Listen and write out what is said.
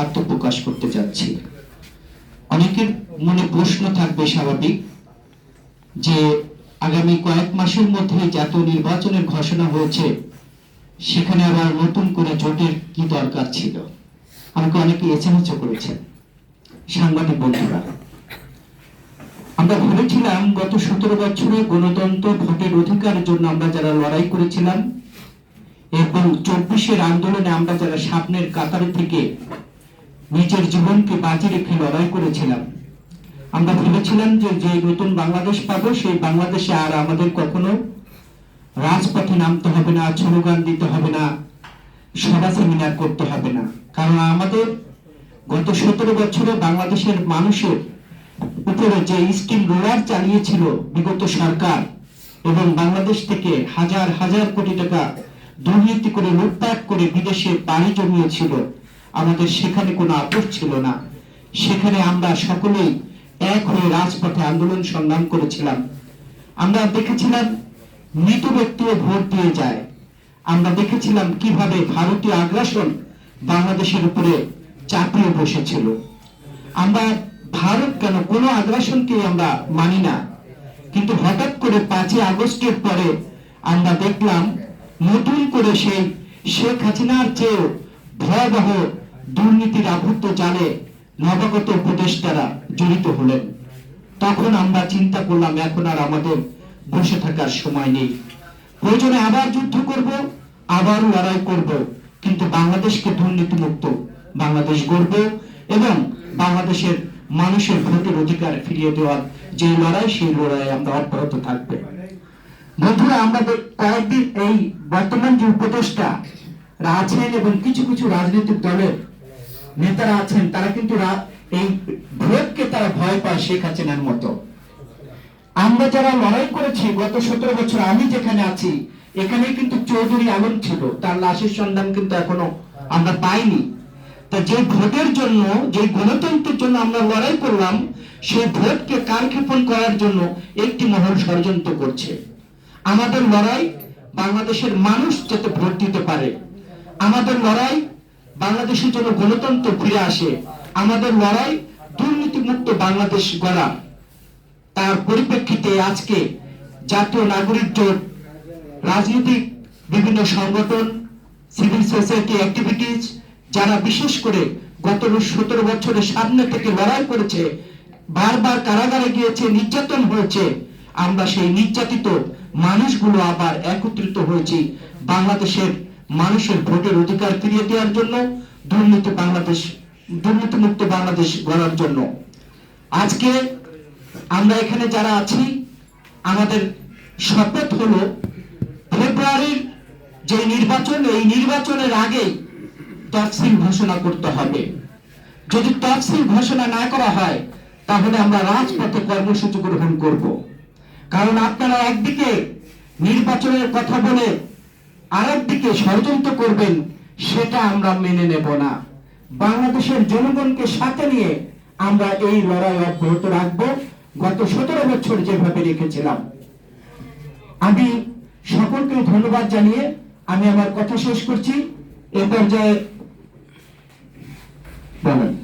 আত্মপ্রকাশ করতে যাচ্ছি। অনেকের মনে প্রশ্ন থাকবে স্বাভাবিক যে আগামী কয়েক মাসের মধ্যে জাতীয় নির্বাচনের ঘোষণা হয়েছে, সেখানে আবার নতুন করে জোটের কি দরকার ছিল? আমাকে অনেকে এসএমএস করেছেন, সাংবাদিক বন্ধুরা। আমরা ভেবেছিলাম গত সতেরো বছরে গণতন্ত্র ভোটের অধিকারের জন্য আমরা যারা লড়াই করেছিলাম, এবং চব্বিশের আন্দোলনে আমরা যারা সামনের কাতারে থেকে নিজের জীবনকে বাজি রেখে লড়াই করেছিলাম। আমরা ভেবেছিলাম যে যে নতুন বাংলাদেশ পাবো, সেই বাংলাদেশে আর আমাদের কখনো রাজপথে নামতে হবে না, স্লোগান দিতে হবে না, সভা সেমিনার করতে হবে না। কারণ আমাদের গত সতেরো বছরে বাংলাদেশের মানুষের উপরে যে স্টিল রোলার চালিয়েছিল বিগত সরকার এবং বাংলাদেশ থেকে হাজার হাজার কোটি টাকা দুর্নীতি করে লুটপাট করে বিদেশে পাড়ি জমিয়েছিল আমাদের সেখানে কোনো আপোষ ছিল না। সেখানে আমরা সকলেই এক হয়ে রাজপথে আন্দোলন সংগ্রাম করেছিলাম। আমরা দেখেছিলাম মৃত ব্যক্তিও ভোট দিয়ে যায়। আমরা দেখেছিলাম কীভাবে ভারতীয় আগ্রাসন বাংলাদেশের উপরে চাপিয়ে বসেছিল। আমরা ভারত কেন কোনো আগ্রাসনকে আমরা মানি না। কিন্তু হঠাৎ করে পাঁচই আগস্টের পরে আমরা দেখলাম, নতুন করে সেই শেখ হাসিনার চেয়েও ভয়াবহ দুর্নীতির আভূত জালে নবাগত উপদেষ্টারা জড়িত হলেন। তখন আমরা চিন্তা করলাম, এখন আর আমাদের বসে থাকার সময় নেই। প্রয়োজনে আবার যুদ্ধ করব আবার লড়াই করব। কিন্তু বাংলাদেশকে দুর্নীতি মুক্ত বাংলাদেশ গড়ব এবং বাংলাদেশের মানুষের ভোটের অধিকার ফিরিয়ে দেওয়ার যে লড়াই, সেই লড়াই আমরা অব্যাহত থাকবে। বন্ধুরা আমাদের কয়েকদিন এই বর্তমান যে উপদেষ্টা আছেন এবং কিছু কিছু রাজনৈতিক দলের নেতারা আছেন, তারা কিন্তু এই ভোটকে তারা ভয় পায় শেখ হাসিনার মতো। আমরা যারা লড়াই করেছি গত সতেরো বছর, আমি যেখানে আছি এখানে কিন্তু চৌধুরী আলম ছিল। তার লাশের সন্ধান কিন্তু এখনও আমরা পাইনি। তা যে ভোটের জন্য, যে গণতন্ত্রের জন্য আমরা লড়াই করলাম, সেই ভোটকে কারক্ষেপণ করার জন্য একটি মহল ষড়যন্ত্র করছে। আমাদের লড়াই বাংলাদেশের মানুষ যাতে ভোট দিতে পারে। আমাদের লড়াই বাংলাদেশের জন্য গণতন্ত্র ফিরে আসে, আমাদের লড়াই দুর্নীতিমুক্ত বাংলাদেশ গড়া। তার পরিপ্রেক্ষিতে আজকে জাতীয় নাগরিক জোট, রাজনৈতিক বিভিন্ন সংগঠন সিভিল সোসাইটি অ্যাক্টিভিটিজ যারা বিশেষ করে গত সতেরো বছরের সামনে থেকে লড়াই করেছে, বারবার কারাগারে গিয়েছে, নির্যাতন হয়েছে, আমরা সেই নির্যাতিত মানুষগুলো আবার একত্রিত হয়েছি। বাংলাদেশের মানুষের ভোটের অধিকার ফিরিয়ে দেওয়ার জন্য, দুর্নীতি বাংলাদেশ দুর্নীতিমুক্ত বাংলাদেশ গড়ার জন্য। আজকে আমরা এখানে যারা আছি, আমাদের শপথ হলো, ফেব্রুয়ারির যে নির্বাচন, এই নির্বাচনের আগেই তফসিল ঘোষণা করতে হবে। যদি তফসিল ঘোষণা না করা হয়, তাহলে আমরা রাজপথে কর্মসূচি গ্রহণ করব। কারণ আপনারা একদিকে নির্বাচনের কথা বলে আরেকদিকে ষড়যন্ত্র করবেন, সেটা আমরা মেনে নেব না। বাংলাদেশের জনগণকে সাথে নিয়ে আমরা এই লড়াই অব্যাহত রাখব। গত সতেরো বছর যেভাবে রেখেছিলাম। আমি সকলকে ধন্যবাদ জানিয়ে আমি আমার কথা শেষ করছি। এ পর্যায়ে বলেন।